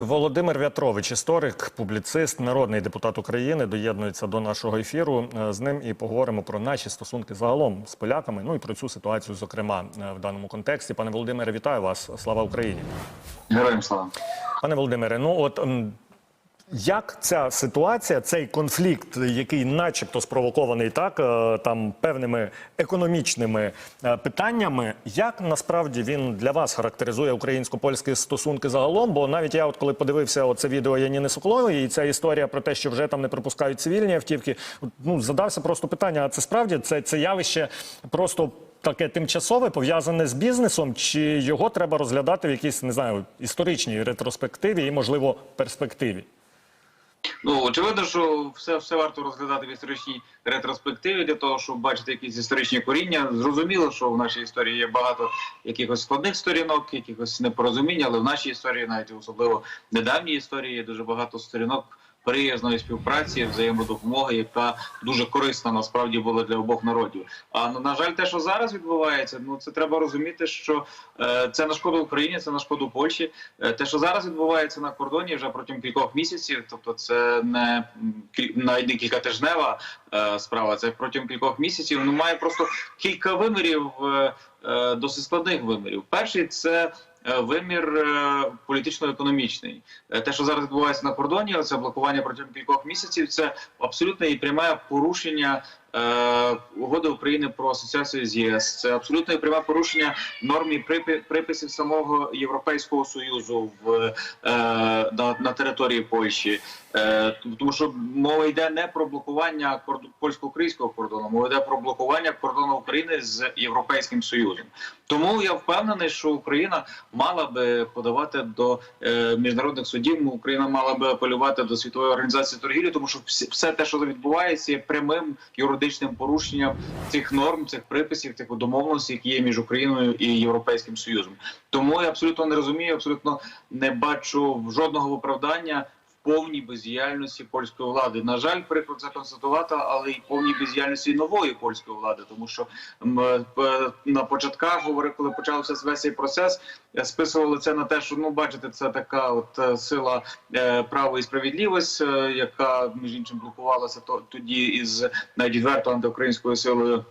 Володимир В'ятрович, історик, публіцист, народний депутат України, доєднується до нашого ефіру. Е, З ним і поговоримо про наші стосунки загалом з поляками. Ну і про цю ситуацію, зокрема, е, в даному контексті. Пане Володимире, вітаю вас. Слава Україні. Героям слава. Пане Володимире, ну от як ця ситуація, цей конфлікт, який, начебто, спровокований так е, там певними економічними е, питаннями, як насправді він для вас характеризує українсько-польські стосунки загалом? Бо навіть я, от коли подивився оце відео Яніни Соколової, і ця історія про те, що вже там не пропускають цивільні автівки, ну задався просто питання: а це справді це, це явище просто. Таке тимчасове пов'язане з бізнесом, чи його треба розглядати в якійсь не знаю історичній ретроспективі і, можливо, перспективі? Ну очевидно, що все, все варто розглядати в історичній ретроспективі для того, щоб бачити якісь історичні коріння. Зрозуміло, що в нашій історії є багато якихось складних сторінок, якихось непорозумінь, але в нашій історії, навіть особливо недавній історії, є дуже багато сторінок. Приязної співпраці, взаємодопомоги, яка дуже корисна насправді була для обох народів. А ну, на жаль, те, що зараз відбувається, ну це треба розуміти, що е, це на шкоду Україні, це на шкоду Польщі. Е, те, що зараз відбувається на кордоні, вже протягом кількох місяців, тобто це не навіть не кількатижнева е, справа, це протягом кількох місяців. Ну має просто кілька вимірів, е, е, досить складних вимірів. Перший це. Е, Вимір е, політично-економічний, Е, те, що зараз відбувається на кордоні, це блокування протягом кількох місяців. Це абсолютне і пряме порушення угоди України про асоціацію з ЄС. Це абсолютне і пряме порушення норм і приписів самого Європейського союзу в е, на, на території Польщі. Е, тому що мова йде не про блокування корд- польсько-українського кордону, мова йде про блокування кордону України з Європейським Союзом. Тому я впевнений, що Україна мала би подавати до е, міжнародних судів. Україна мала би апелювати до світової організації торгівлі, тому що все те, що відбувається, є прямим юридичним порушенням цих норм, цих приписів, цих домовленостей, які є між Україною і Європейським Союзом. Тому я абсолютно не розумію, абсолютно не бачу жодного виправдання. Повній бездіяльності польської влади на жаль, приклад це але й повній бездіяльності нової польської влади, тому що е, на початках говорили, коли почався весь цей процес, списували це на те, що ну бачите, це така от е, сила е, право і справедливість, яка між іншим блокувалася то тоді із навіть відверто антиукраїнською силою.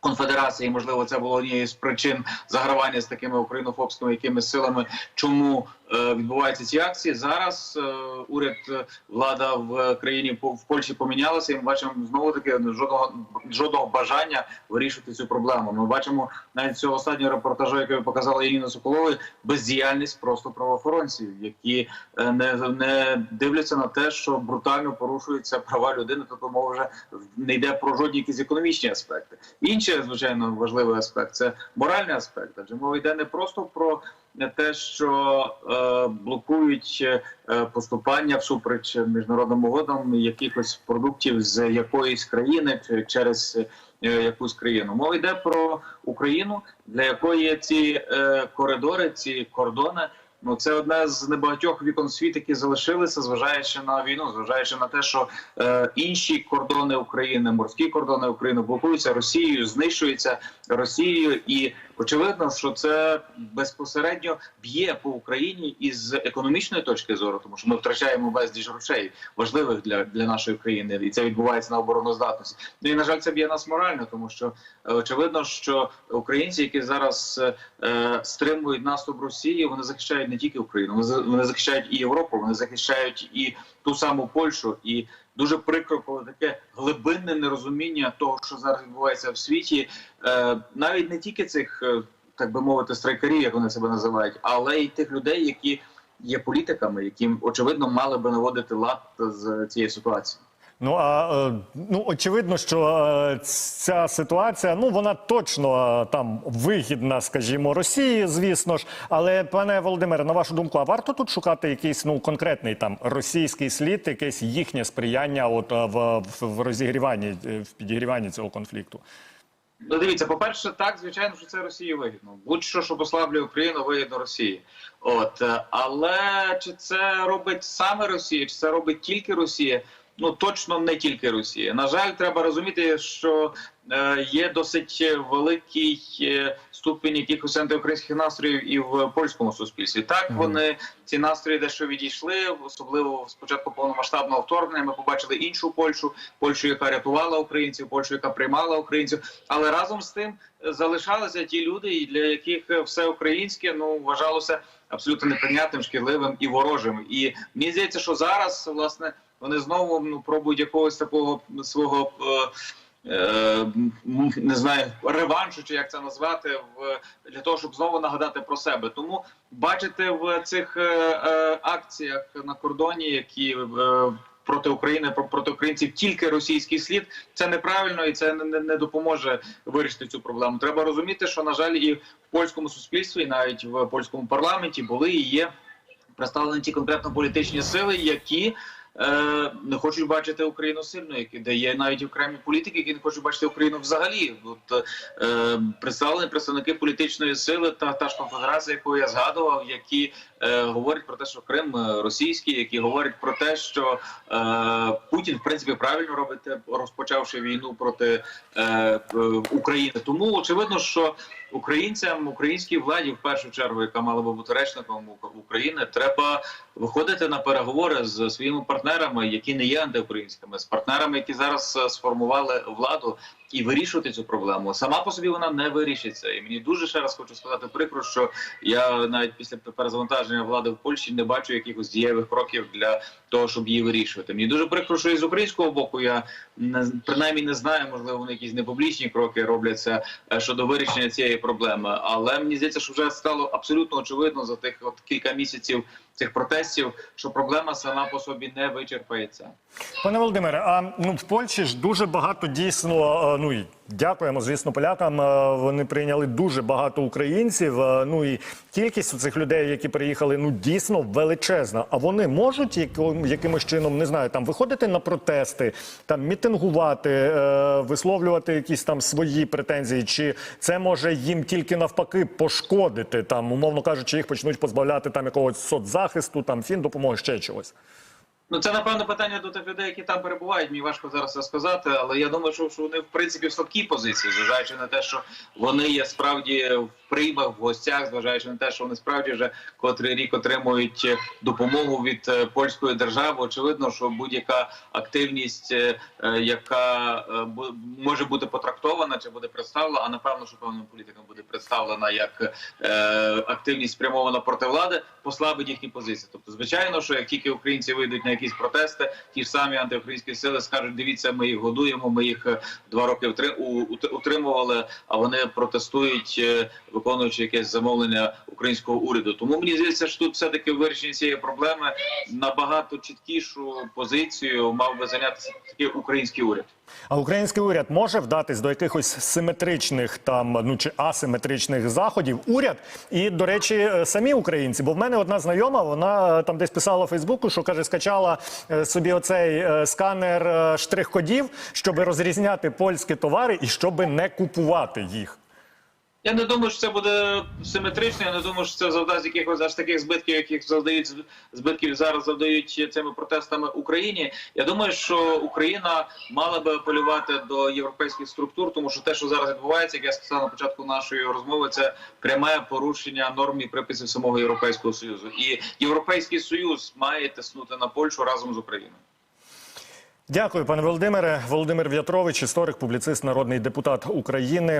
Конфедерації, можливо, це було однією з причин загравання з такими українофобськими якимись силами. Чому відбуваються ці акції? Зараз е, уряд е, влада в країні в Польщі помінялася, і ми бачимо знову таки жодного жодного бажання вирішити цю проблему. Ми бачимо навіть цього останнього репортажу, який показала Ірина Соколова, бездіяльність просто правоохоронців, які е, не, не дивляться на те, що брутально порушуються права людини. Тобто мова вже не йде про жодні якісь економічні аспекти. Інший, звичайно, важливий аспект це моральний аспект. Адже мова йде не просто про те, що е, блокують е, поступання всупереч міжнародним угодам якихось продуктів з якоїсь країни через е, якусь країну. Мова йде про Україну, для якої ці коридори, ці кордони. Ну, це одне з небагатьох вікон світу, які залишилися, зважаючи на війну, зважаючи на те, що е, інші кордони України, морські кордони України блокуються Росією, знищуються Росією, і очевидно, що це безпосередньо б'є по Україні із економічної точки зору, тому що ми втрачаємо безліч грошей важливих для, для нашої країни, і це відбувається на обороноздатності. Ну і на жаль, це б'є нас морально, тому що е, очевидно, що українці, які зараз е, стримують наступ Росії, вони захищають не тільки Україну, вони захищають і Європу, вони захищають і ту саму Польщу. І дуже прикро, коли таке глибинне нерозуміння того, що зараз відбувається в світі, е, навіть не тільки цих, е, так би мовити, страйкарів, як вони себе називають, але й тих людей, які є політиками, які очевидно мали би наводити лад з цієї ситуації. Ну а е, ну очевидно, що е, ця ситуація, ну вона точно е, там вигідна, скажімо, Росії, звісно ж. Але пане Володимире, на вашу думку, а варто тут шукати якийсь ну конкретний там російський слід, якесь їхнє сприяння, от в, в, розігріванні, в підігріванні цього конфлікту? Ну, дивіться, по-перше, так, звичайно, що це Росії вигідно. Будь-що, що послаблює Україну, вигідно Росії. От, але чи це робить саме Росія, чи це робить тільки Росія? Ну точно не тільки Росія. На жаль, треба розуміти, що е, є досить великий е, ступінь якихось антиукраїнських настроїв і в польському суспільстві. Так вони ці настрої дещо відійшли, особливо з початку повномасштабного вторгнення. Ми побачили іншу Польщу, Польщу, яка рятувала українців, Польщу, яка приймала українців. Але разом з тим е, залишалися ті люди, для яких все українське ну вважалося абсолютно неприйнятним, шкідливим і ворожим. І мені здається, що зараз власне вони знову ну пробують якогось такого свого. Е, е, не знаю, реваншу, чи як це назвати, в для того, щоб знову нагадати про себе. Тому бачити в цих е, акціях на кордоні, які проти України про- проти українців тільки російський слід, це неправильно і це не, не, допоможе вирішити цю проблему. Треба розуміти, що на жаль, і в польському суспільстві, і навіть в польському парламенті були і є представлені ті конкретно політичні сили, які не хочуть бачити Україну сильною, які де є навіть окремі політики, які не хочуть бачити Україну взагалі. От е, представлені представники політичної сили та та ж конфедерація, яку я згадував, які е, говорять про те, що Крим е, російський, які говорять про те, що е, Путін в принципі правильно робить, розпочавши війну проти е, е, України. Тому очевидно, що українцям, українській владі, в першу чергу, яка мала би бути речником України, треба виходити на переговори з своїми партнерами, які не є антиукраїнськими, з партнерами, які зараз е, сформували владу. І вирішувати цю проблему сама по собі вона не вирішиться. І мені дуже ще раз хочу сказати прикро, що я навіть після перезавантаження влади в Польщі не бачу якихось дієвих кроків для того, щоб її вирішувати. Мені дуже прикро, що і з українського боку я не принаймні не знаю, можливо, вони якісь непублічні кроки робляться е, щодо вирішення цієї проблеми. Але мені здається, що вже стало абсолютно очевидно за тих от кілька місяців цих протестів, що проблема сама по собі не вичерпається. Пане Володимире, а ну в Польщі ж дуже багато дійсно. е, Ну дякуємо, звісно, полякам. е, Вони прийняли дуже багато українців. е, Ну і кількість цих людей, які приїхали, ну дійсно величезна. А вони можуть якимось чином не знаю, там виходити на протести, там мітингувати, е, висловлювати якісь там свої претензії, чи це може їм тільки навпаки пошкодити, там, умовно кажучи, їх почнуть позбавляти там якогось соцзахисту, там фіндопомоги, ще чогось. Ну, це напевно питання до тих людей, які там перебувають. Мені важко зараз це сказати, але я думаю, що, що вони в принципі в слабкій позиції, зважаючи на те, що вони є справді в приймах в гостях, зважаючи на те, що вони справді вже котрий рік отримують е, допомогу від е, польської держави. Очевидно, що будь-яка активність, е, яка може бути потрактована чи буде представлена, а напевно, що певним політикам буде представлена як активність спрямована проти влади, послабить їхні позиції. Тобто, звичайно, що як тільки українці вийдуть на якісь протести, ті ж самі антиукраїнські сили скажуть: дивіться, ми їх годуємо, ми їх е, два роки утримували, а вони протестують, е, виконуючи якесь замовлення українського уряду. Тому мені здається, що тут все таки вирішення цієї проблеми набагато чіткішу позицію мав би зайнятися такий український уряд. А український уряд може вдатись до якихось симетричних там ну чи асиметричних заходів. Уряд і до речі, е, самі українці. Бо в мене одна знайома, вона там десь писала в Фейсбуку, що каже, скачала е, собі оцей е, сканер е, штрих-кодів, щоб розрізняти польські товари і щоб не купувати їх. Я не думаю, що це буде симетрично. Я не думаю, що це завдасть якихось аж таких збитків, яких завдають збитків зараз завдають цими протестами Україні. Я думаю, що Україна мала би апелювати до європейських структур, тому що те, що зараз відбувається, як я сказав на початку нашої розмови, це пряме порушення норм і приписів самого європейського союзу. І європейський союз має тиснути на Польщу разом з Україною. Дякую, пане Володимире. Володимир В'ятрович, історик, публіцист, народний депутат України.